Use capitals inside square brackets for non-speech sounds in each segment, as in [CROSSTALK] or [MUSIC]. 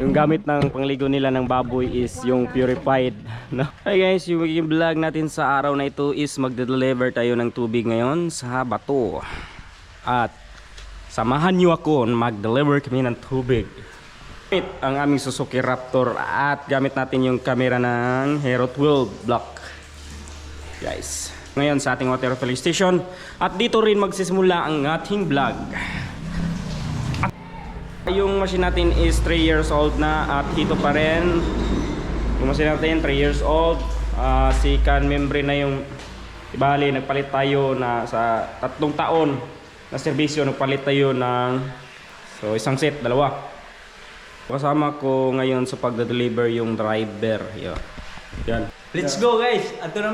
Yung gamit ng pangligo nila ng baboy is yung purified. No? Hi guys, yung magiging vlog natin sa araw na ito is magde-deliver tayo ng tubig ngayon sa bato. At samahan nyo ako mag-deliver kami ng tubig. Gamit ang aming Suzuki Raptor at gamit natin yung camera ng Hero 12 Block. Guys, ngayon sa ating water filling station at dito rin magsisimula ang ating vlog. Yung machine natin is 3 years old na at ito pa rin. Yung machine natin 3 years old. Ah, si can membrane na yung ibali nagpalit tayo na sa tatlong taon na serbisyo nagpalit tayo ng so isang set, dalawa. Kasama ko ngayon sa pagda-deliver yung driver. Yo. Yan. Let's go guys! Ato na!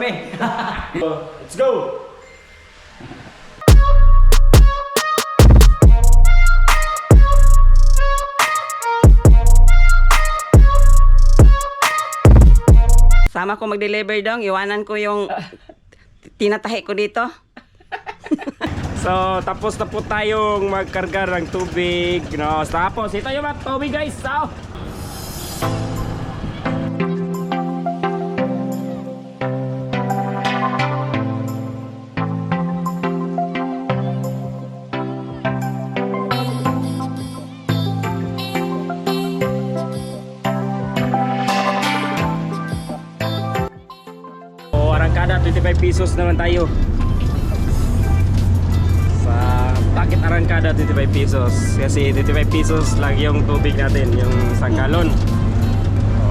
So, [LAUGHS] let's go! Sama ko mag-deliver dong. Iwanan ko yung tinatahi ko dito. [LAUGHS] So, tapos na po tayong magkarga ng tubig. No, tapos, ito yung mga tubig guys. So, Arangkada, 25 pesos naman tayo. Sa packet arangkada, 25 pesos. Kasi 25 pesos lang yung tubig natin, yung isang galon.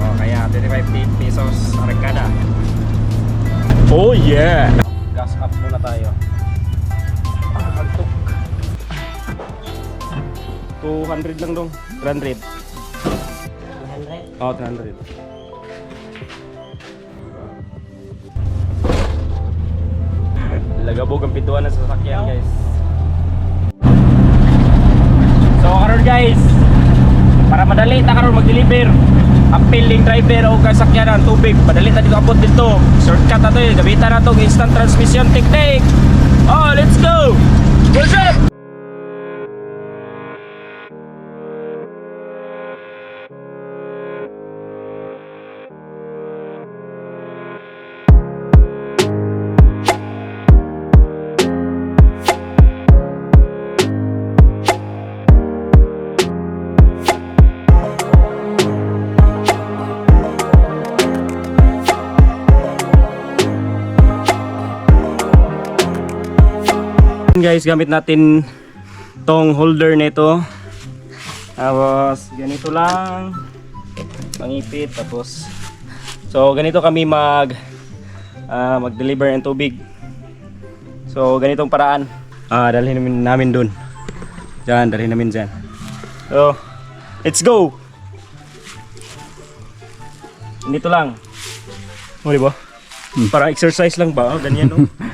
O, kaya 25 pe- pesos arangkada. Oh yeah! Gas up muna tayo. Antok. 200 lang dong. 300. 300? Oh, 300. Lagabog ang pintuan ng sasakyan guys. So karon guys, para madali ta karon mag-deliver. Appealing driver o kasakyan ng tubig, madali ta dito abot dito. Shortcut na to, eh. gamitan na to instant transmission technique. Oh, let's go! What's up? Guys, gamit natin tong holder nito. Tapos ganito lang pangipit tapos so ganito kami mag ah, mag-deliver ng tubig. So ganitong paraan. Ah, dalhin namin namin doon. Diyan, dalhin namin diyan. So, let's go. Ganito lang. O, di ba? Para exercise lang ba? Oh, ganyan, no? [LAUGHS]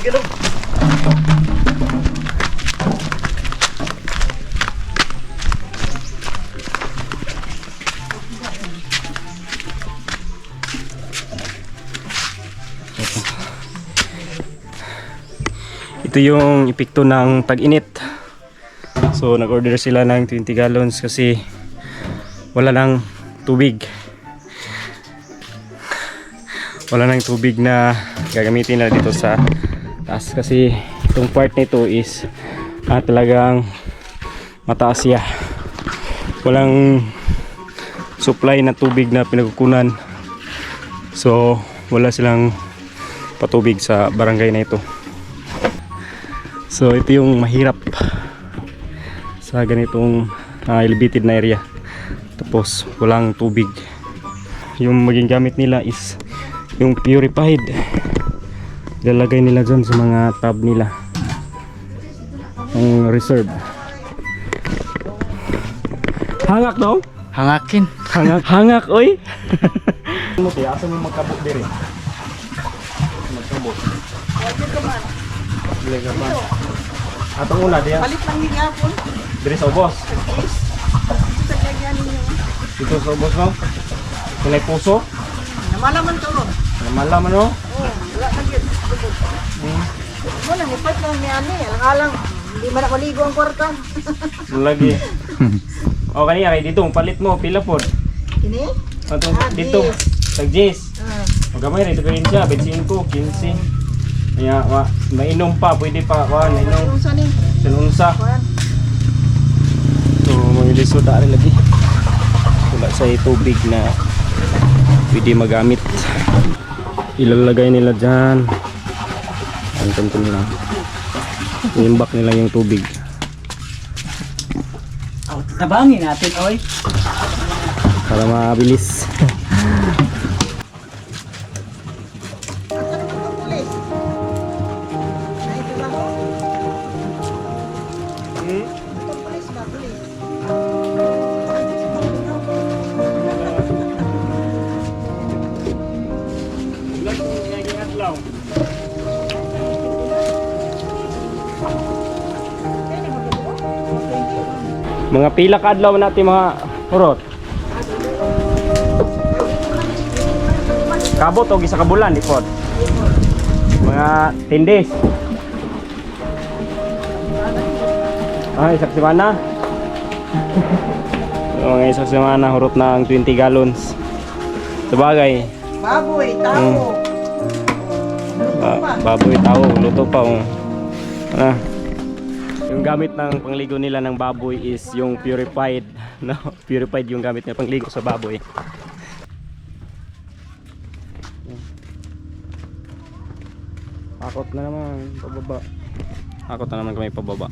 Ito yung epekto ng tag-init. So nag-order sila ng 20 gallons kasi wala nang tubig. Wala nang tubig na gagamitin nila dito sa taas kasi itong part nito is ah, talagang mataas siya. Walang supply na tubig na pinagkukunan. So wala silang patubig sa barangay na ito. So ito yung mahirap sa ganitong ah, elevated na area. Tapos walang tubig. Yung maging gamit nila is yung purified. Lalagay nila dyan sa mga tab nila. Ang reserve. Hangak daw? Hangakin! Hangak. Hangak, oy. mo kaya asa mo magkabot diri? Magkabot. Dili ka man. Atong una diya. Palit lang yung hapon. Diri sa ubos. Sa lagyan ninyo. Dito sa ubos no. Kulay puso. Namalaman to ron. Malaman no. Wala na yun. Wala, hipat lang ni Ani. Alang-alang. Hindi man ako maligo ang kwarta. Lagi. [LAUGHS] o kanina kay dito, palit mo, pila po. Kini? Atong Ah, dito, tag Jis. Ah. Ang gamay rito pa rin siya, 25, 15. Kaya wa, mainom pa, pwede pa, wa, nainom. Yung sa ni? Sinunsa. Kuan. So, mga lisod na rin lagi. Wala sa tubig na pwede magamit. Ilalagay nila dyan. Ang control lang. Iimbak nila yung tubig. Tabangin natin, oy. Para mabilis. Asa Mga pila ka adlaw natin mga urot. Kabot o gisa ka bulan di pod. Mga tindis. Ay, isak semana. [LAUGHS] mga isak semana hurot na ang 20 gallons. Sabagay, Baboy, tao. ba baboy tao, luto pa oh. Ah. Yung gamit ng pangligo nila ng baboy is yung purified, [LAUGHS] no? Purified yung gamit nila pangligo sa baboy. Akot na naman, pababa. Akot na naman kami pababa.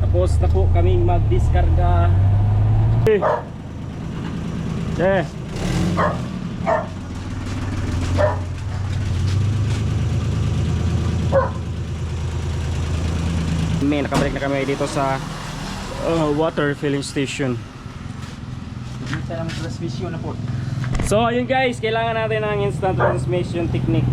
Tapos na po kaming magdiskarga. Eh. Eh. May nakabalik na kami dito sa uh, water filling station. Sa transmission na po. So ayun guys, kailangan natin ng instant transmission technique.